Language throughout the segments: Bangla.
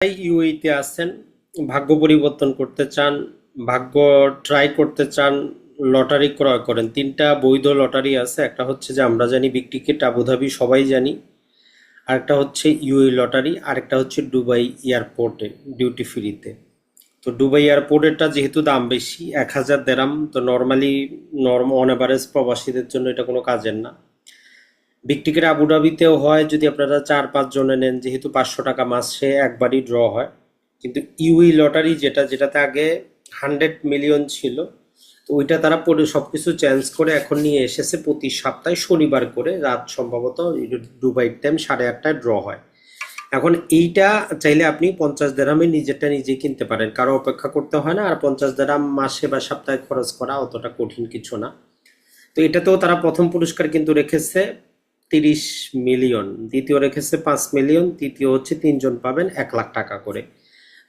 ইউইতে আছেন, ভাগ্য পরিবর্তন করতে চান, ভাগ্য ট্রাই করতে চান লটারি ক্রয় করেন, তিনটা বৈধ লটারি আছে। একটা হচ্ছে যে আমরা জানি বিগ টিকিট আবুধাবি সবাই জানি। আরেকটা হচ্ছে ইউএই লটারি আরেকটা হচ্ছে দুবাই এয়ারপোর্টে ডিউটি ফ্রিতে তো। দুবাই এয়ারপোর্টেরটা যেহেতু দাম বেশি, এক হাজার দেরাম, তো নর্মালি নর্ম অন অ্যাভারেজ প্রবাসীদের জন্য এটা কোনো কাজের না। বিগ টিকিট আবুধাবিতেও হয়, যদি আপনারা চার, পাঁচ জনে নেন, যেহেতু পাঁচশো টাকা মাসে একবারই ড্র হয়। কিন্তু ইউই লটারি যেটা, যেটাতে আগে হান্ড্রেড মিলিয়ন ছিল, তো ওইটা তারা পরে সব কিছু চেঞ্জ করে এখন নিয়ে এসেছে প্রতি সপ্তাহে শনিবার করে, রাত সম্ভবত দুবাই টাইম সাড়ে আটটায় ড্র হয়। এখন এইটা চাইলে আপনি পঞ্চাশ দেরামে নিজেরটা নিজে কিনতে পারেন। কারও অপেক্ষা করতে হয় না, আর পঞ্চাশ দেরাম মাসে বা সপ্তাহে খরচ করা অতটা কঠিন কিছু না। তো এটাতেও তারা প্রথম পুরস্কার কিন্তু রেখেছে। তিরিশ মিলিয়ন, দ্বিতীয় রেখেছে পাঁচ মিলিয়ন, তৃতীয় হচ্ছে তিনজন পাবেন এক লাখ টাকা করে।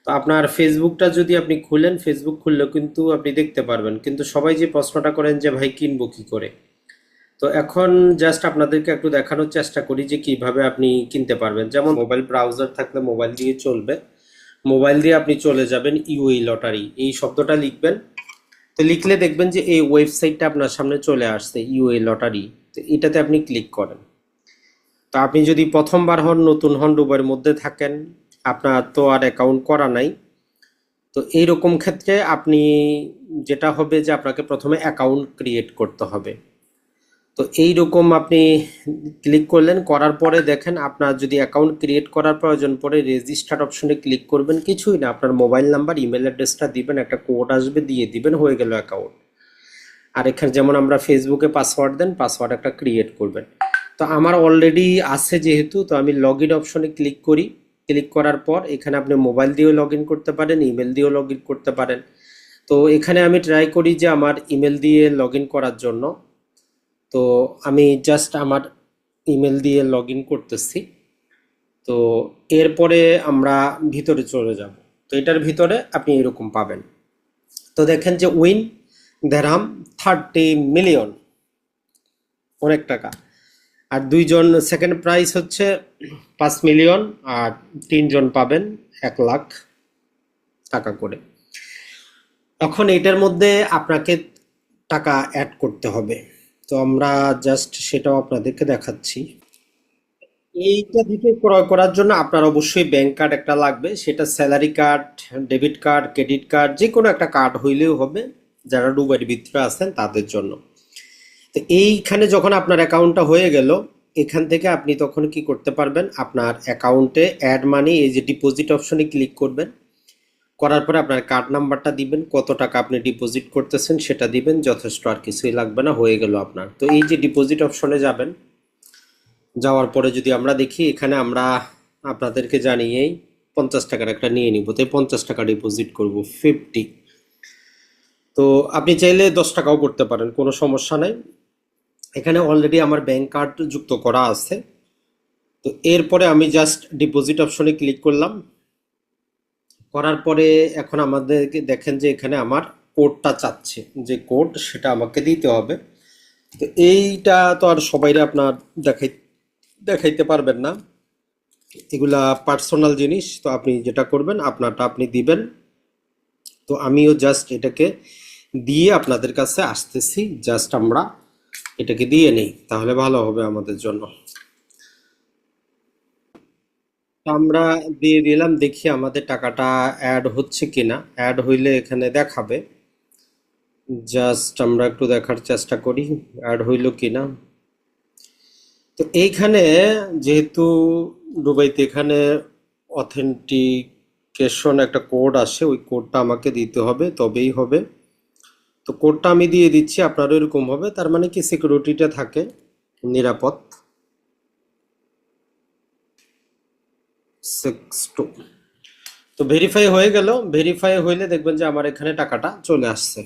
তো আপনার ফেসবুকটা যদি আপনি খুলেন, ফেসবুক খুললেও কিন্তু আপনি দেখতে পারবেন। কিন্তু সবাই যে প্রশ্নটা করেন যে, ভাই, কিনবো কি করে? তো এখন জাস্ট আপনাদেরকে একটু দেখানোর চেষ্টা করি যে, কীভাবে আপনি কিনতে পারবেন। যেমন মোবাইল ব্রাউজার থাকলে মোবাইল দিয়ে চলবে। মোবাইল দিয়ে আপনি চলে যাবেন ইউএই লটারি। এই শব্দটা লিখবেন। তো লিখলে দেখবেন যে, এই ওয়েবসাইটটা আপনার সামনে চলে আসছে ইউএ লটারি। তো এটাতে আপনি ক্লিক করেন। তো আপনি যদি প্রথমবার হন, নতুন হন ডুবের মধ্যে থাকেন, আপনার তো আর অ্যাকাউন্ট করা নাই। তো এইরকম ক্ষেত্রে আপনি যেটা হবে যে আপনাকে প্রথমে অ্যাকাউন্ট ক্রিয়েট করতে হবে। তো এই রকম আপনি ক্লিক করলেন, করার পরে দেখেন আপনার যদি অ্যাকাউন্ট ক্রিয়েট করার প্রয়োজন পড়ে রেজিস্টার অপশনে ক্লিক করবেন কিছুই না। আপনার মোবাইল নাম্বার ইমেল অ্যাড্রেসটা দিবেন, একটা কোড আসবে, দিয়ে দিবেন, হয়ে গেল অ্যাকাউন্ট আর এখানে যেমন আমরা ফেসবুকে পাসওয়ার্ড দেন পাসওয়ার্ড একটা ক্রিয়েট করবেন। তো আমার অলরেডি আছে যেহেতু, তো আমি লগ ইন অপশনে ক্লিক করি। ক্লিক করার পর এখানে আপনি মোবাইল দিয়েও লগ ইন করতে পারেন ইমেল দিয়েও লগ ইন করতে পারেন। তো এখানে আমি ট্রাই করি যে আমার ইমেল দিয়ে লগ ইন করার জন্য। তো আমি জাস্ট আমার ইমেল দিয়ে লগ ইন করতেছি। তো এরপরে আমরা ভিতরে চলে যাব। তো এটার ভিতরে আপনি এরকম পাবেন। তো দেখেন যে উইন দেড়হাম থার্টি মিলিয়ন অনেক টাকা। আর দুইজন সেকেন্ড প্রাইস হচ্ছে পাঁচ মিলিয়ন আর তিনজন পাবেন এক লাখ টাকা করে। তখন এটার মধ্যে আপনাকে টাকা অ্যাড করতে হবে। তো আমরা জাস্ট সেটাও আপনাদেরকে দেখাচ্ছি। এইটা থেকে ক্রয় করার জন্য আপনার অবশ্যই ব্যাংক কার্ড একটা লাগবে। সেটা salary card debit card credit card যে কোনো একটা কার্ড হইলেও হবে। যারা ডুবাইয়ের ভিতরে আছেন তাদের জন্য। তো এইখানে যখন আপনার অ্যাকাউন্টটা হয়ে গেল, এখান থেকে আপনি তখন কি করতে পারবেন? আপনার অ্যাকাউন্টে অ্যাড মানি, এই যে ডিপোজিট অপশনে ক্লিক করবেন। করার পরে আপনার কার্ড নাম্বারটা দিবেন, কত টাকা আপনি ডিপোজিট করতেছেন সেটা দিবেন, যথেষ্ট আর কিছুই লাগবে না, হয়ে গেল আপনার। তো এই যে ডিপোজিট অপশনে যাবেন, যাওয়ার পরে যদি আমরা দেখি, এখানে আমরা আপনাদেরকে জানিয়েই পঞ্চাশ টাকার একটা নিয়ে নিব তাই পঞ্চাশ টাকা ডিপোজিট করব, ফিফটি। তো আপনি চাইলে দশ টাকাও করতে পারেন, কোনো সমস্যা নাই। এখানে অলরেডি আমার ব্যাংক কার্ড যুক্ত করা আছে। তো এরপরে আমি জাস্ট ডিপোজিট অপশনে ক্লিক করলাম। করার পরে এখন আমাদেরকে দেখেন যে এখানে আমার কোডটা চাচ্ছে। যে কোড সেটা আমাকে দিতে হবে। তো এইটা তো আর সবাইরে আপনার দেখাই দেখাইতে পারবেন না। এগুলা পার্সোনাল জিনিস, তো আপনি যেটা করবেন, আপনারটা আপনি দিবেন। তো আমিও জাস্ট এটাকে দিয়ে আপনাদের কাছে আসতেছি। জাস্ট আমরা এটাকে দিয়ে নেই, তাহলে ভালো হবে আমাদের জন্য। আমরা দিয়ে দিলাম, দেখি আমাদের টাকাটা অ্যাড হচ্ছে কিনা। অ্যাড হইলে এখানে দেখাবে। জাস্ট আমরা একটু দেখার চেষ্টা করি অ্যাড হইল কিনা। তো এইখানে যেহেতু দুবাইতে এখানে অথেন্টিকেশন একটা কোড আসে, ওই কোডটা আমাকে দিতে হবে, তবেই হবে। তো কোডটা আমি দিয়ে দিচ্ছি, আপনারও এরকম হবে। তার মানে কি সিকিউরিটিটা থাকে, নিরাপদ। সিক্স টু তো ভেরিফাই হয়ে গেল। ভেরিফাই হইলে দেখবেন যে আমার এখানে টাকাটা চলে আসছে।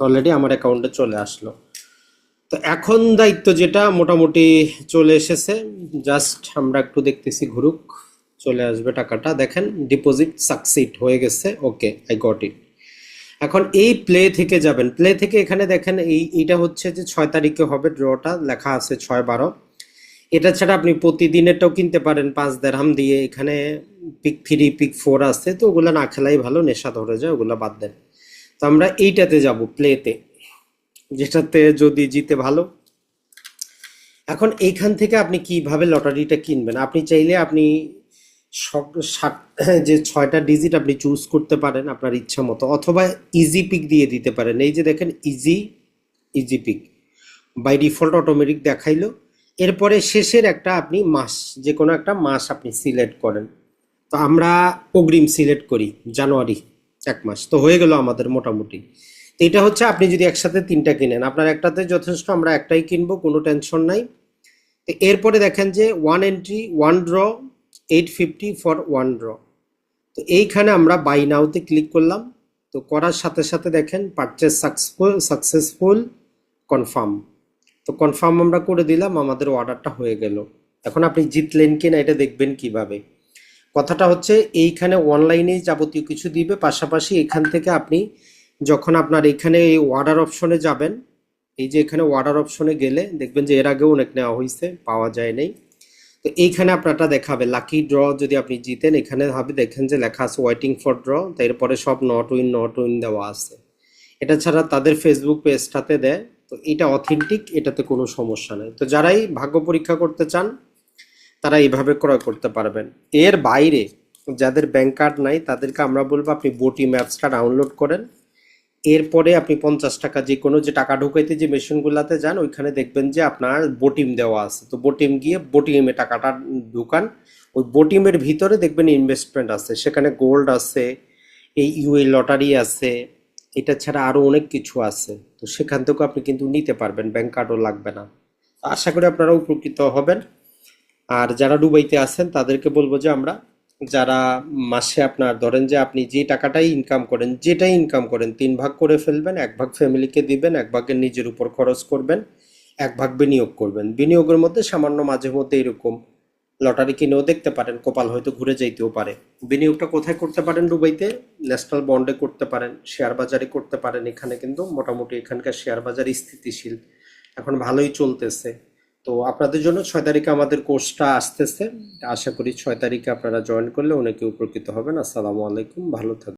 অলরেডি আমার অ্যাকাউন্টে চলে আসলো। তো এখন দায়িত্ব যেটা, মোটামুটি চলে এসেছে। জাস্ট আমরা একটু দেখতেছি ঘুরুক। চলে আসবে টাকাটা। দেখেন ডিপোজিট সাকসিড হয়ে গেছে। ওকে আই গট ইট এখন এই প্লে থেকে যাবেন। প্লে থেকে এখানে দেখেন এই, এইটা হচ্ছে যে ছয় তারিখে হবে ড্রটা লেখা আছে ছয় বারো। এটা ছাড়া আপনি প্রতিদিনেরটাও কিনতে পারেন পাঁচ দেড়হাম দিয়ে। এখানে পিক থ্রি পিক ফোর আছে, তো ওগুলো না খেলাই ভালো, নেশা ধরে যায়, ওগুলো বাদ দেন। তো আমরা এইটাতে যাব প্লেতে যেটাতে যদি জিতে ভালো। এখন এইখান থেকে আপনি কীভাবে লটারিটা কিনবেন? আপনি চাইলে আপনি যে ছয়টা ডিজিট আপনি চুজ করতে পারেন আপনার ইচ্ছা মতো, অথবা ইজি পিক দিয়ে দিতে পারেন। এই যে দেখেন easy easy pick by default automatic দেখাইলো। এরপরে শেষের একটা আপনি মাস, যে কোনো একটা মাস আপনি সিলেক্ট করেন। তো আমরা অগ্রিম সিলেক্ট করি, জানুয়ারি এক মাস। তো হয়ে গেল আমাদের মোটামুটি। তো এটা হচ্ছে আপনি যদি একসাথে তিনটা কিনেন, আপনার একটাতে যথেষ্ট, আমরা একটাই কিনবো, কোনো টেনশন নাই। এরপরে দেখেন যে one entry one draw eight fifty for one draw তো এইখানে আমরা বাই নাওতে ক্লিক করলাম। তো করার সাথে সাথে দেখেন পারচেস সাকসেসফুল সাকসেসফুল কনফার্ম তো কনফার্ম আমরা করে দিলাম, আমাদের অর্ডারটা হয়ে গেল। এখন আপনি জিতলেন কিনা এটা দেখবেন কীভাবে। কথাটা হচ্ছে এইখানে অনলাইনে যাবতীয় কিছু দিবে, পাশাপাশি এখান থেকে আপনি যখন আপনার এখানে এই অর্ডার অপশনে যাবেন, এই যে এখানে অর্ডার অপশনে গেলে দেখবেন যে এর আগেও অনেক নেওয়া হয়েছে পাওয়া যায় নাই। তো এইখানে আপনারটা দেখাবে। লাকি ড্র যদি আপনি জিতেন, এখানে হবে দেখেন যে লেখা আছে ওয়েটিং ফর ড্র তারপরে সব নট উইন নট উইন দেওয়া আছে। এটা ছাড়া তাদের ফেসবুক পেজটাতে দেয়, তো এটা অথেন্টিক এটাতে কোনো সমস্যা নেই। তো যারাই ভাগ্য পরীক্ষা করতে চান, তারা এইভাবে ক্রয় করতে পারবেন। এর বাইরে, যাদের ব্যাংক কার্ড নাই, তাদেরকে আমরা বলব আপনি বটি ম্যাপসটা ডাউনলোড করেন। এরপরে আপনি পঞ্চাশ টাকা যে কোনো যে টাকা ঢুকাইতে যে মেশিনগুলোতে যান, ওইখানে দেখবেন যে আপনার বোটিম দেওয়া আছে। তো বোটিম গিয়ে বোটিমে টাকাটা ঢুকান। ওই বোটিমের ভিতরে দেখবেন ইনভেস্টমেন্ট আছে। সেখানে গোল্ড আছে, এই ইউএ লটারি আছে, এটা ছাড়া আরও অনেক কিছু আছে। তো সেখান থেকেও আপনি কিন্তু নিতে পারবেন ব্যাংক কার্ডও লাগবে না। আশা করি আপনারা উপকৃত হবেন। আর যারা দুবাইতে আছেন, তাদেরকে বলব যে আমরা যারা মাসে আপনার, ধরেন যে আপনি যে টাকাটাই ইনকাম করেন, যেটাই ইনকাম করেন, তিন ভাগ করে ফেলবেন, এক ভাগ ফ্যামিলিকে দিবেন, এক ভাগে নিজের উপর খরচ করবেন, এক ভাগ বিনিয়োগ করবেন। বিনিয়োগের মধ্যে সামান্য মাঝে মধ্যে এরকম লটারি কিনেও দেখতে পারেন, কপাল হয়তো ঘুরে যাইতেও পারে। বিনিয়োগটা কোথায় করতে পারেন? দুবাইতে ন্যাশনাল বন্ডে করতে পারেন, শেয়ার বাজারে করতে পারেন। এখানে কিন্তু মোটামুটি এখানকার শেয়ার বাজার স্থিতিশীল। এখন ভালোই চলতেছে। তো আপনাদের জন্য ছয় তারিখে আমাদের কোর্সটা আসতেছে। আশা করি ছয় তারিখে আপনারা জয়েন করলে অনেকে উপকৃত হবেন। আসসালামু আলাইকুম, ভালো থাকবেন